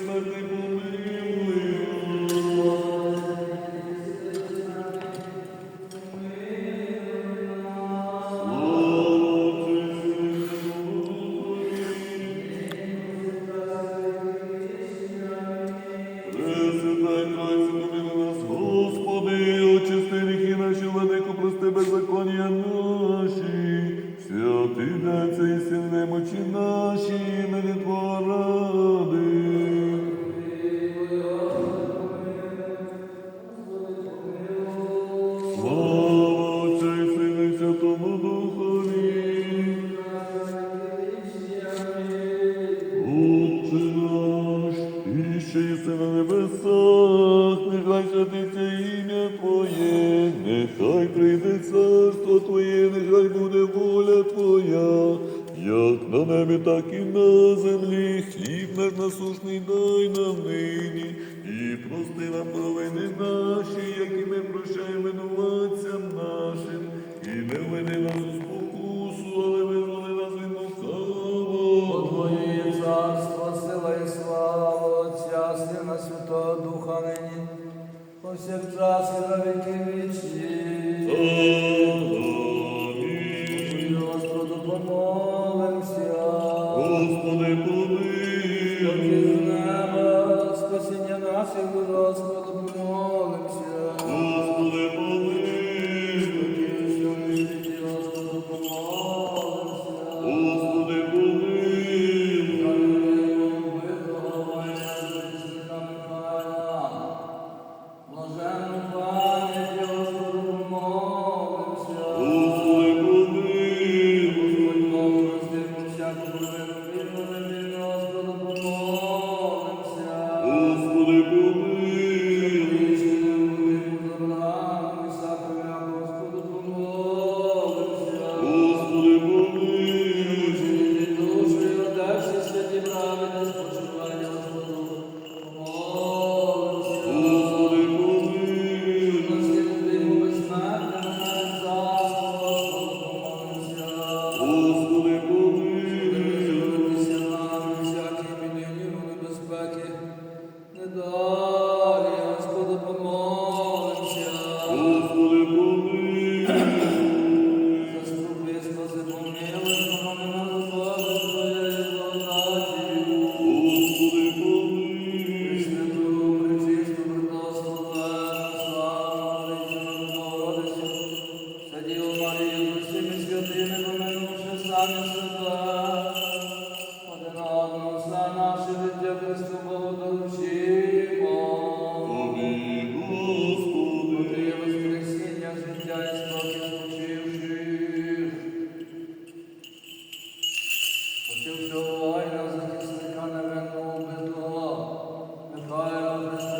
вислати Бога. Oh. Отця, Сина, Святого Духа нині, повсякчас і на віки вічні. palavras.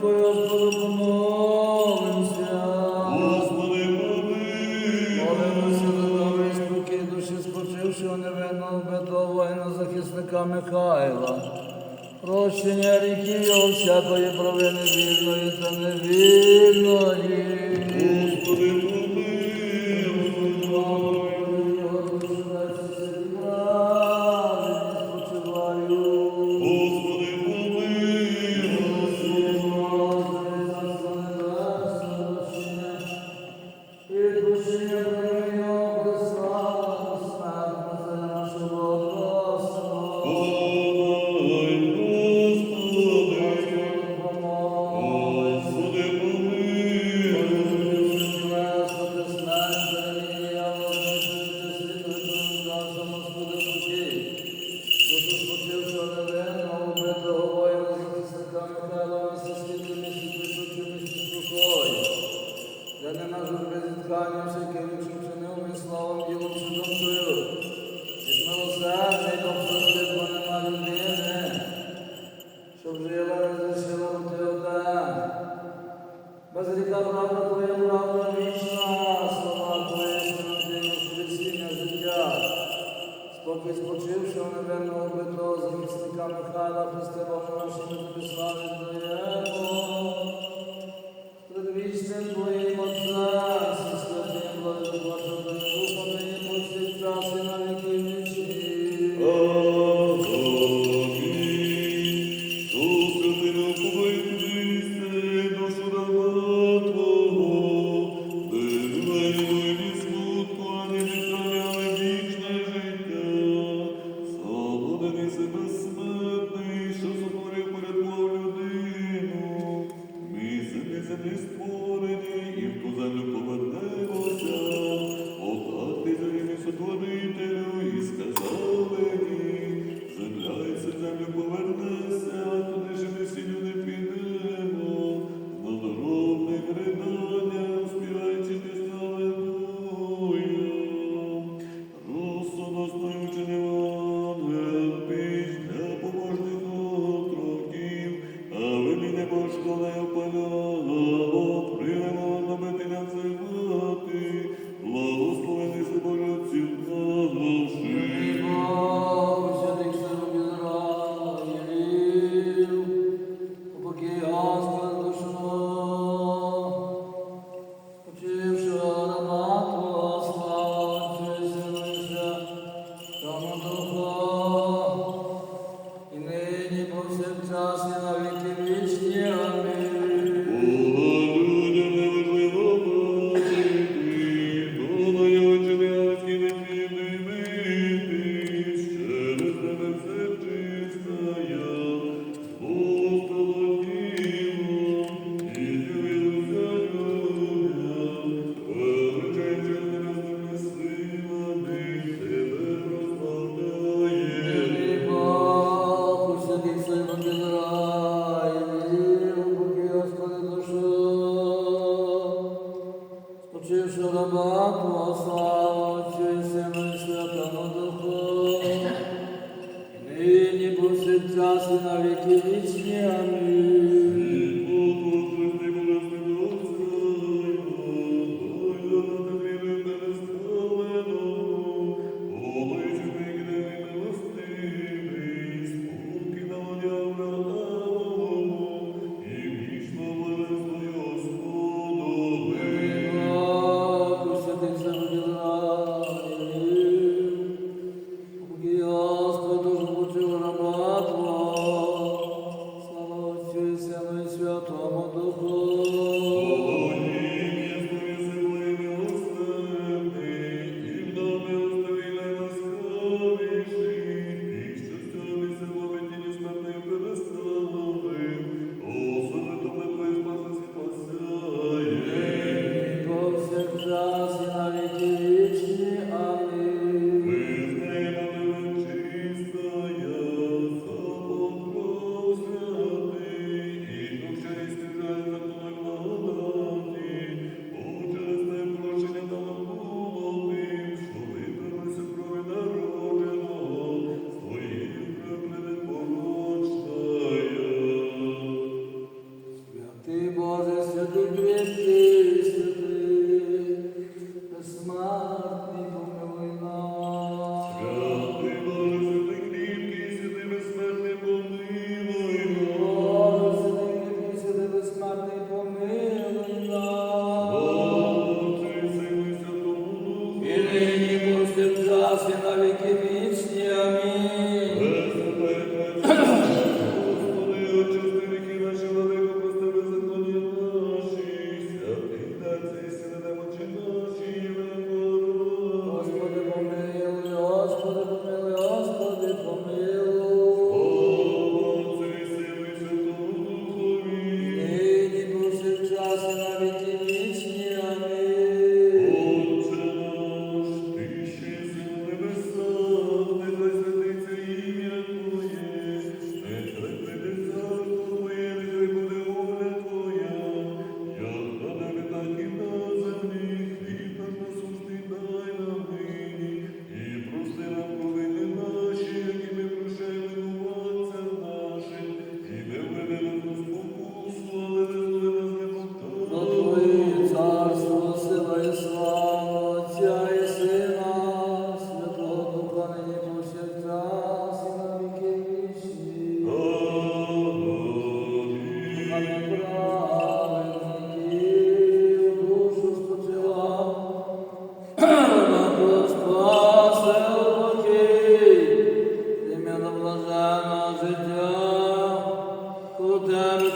Господи, помилуй. Молимося до спокій душі, спочившого невинного бедового воїна захисника Михайла. Прощення ріки його всякої провини вільної та невільної. Господи, Amen. Ім'я нас життя, у тебе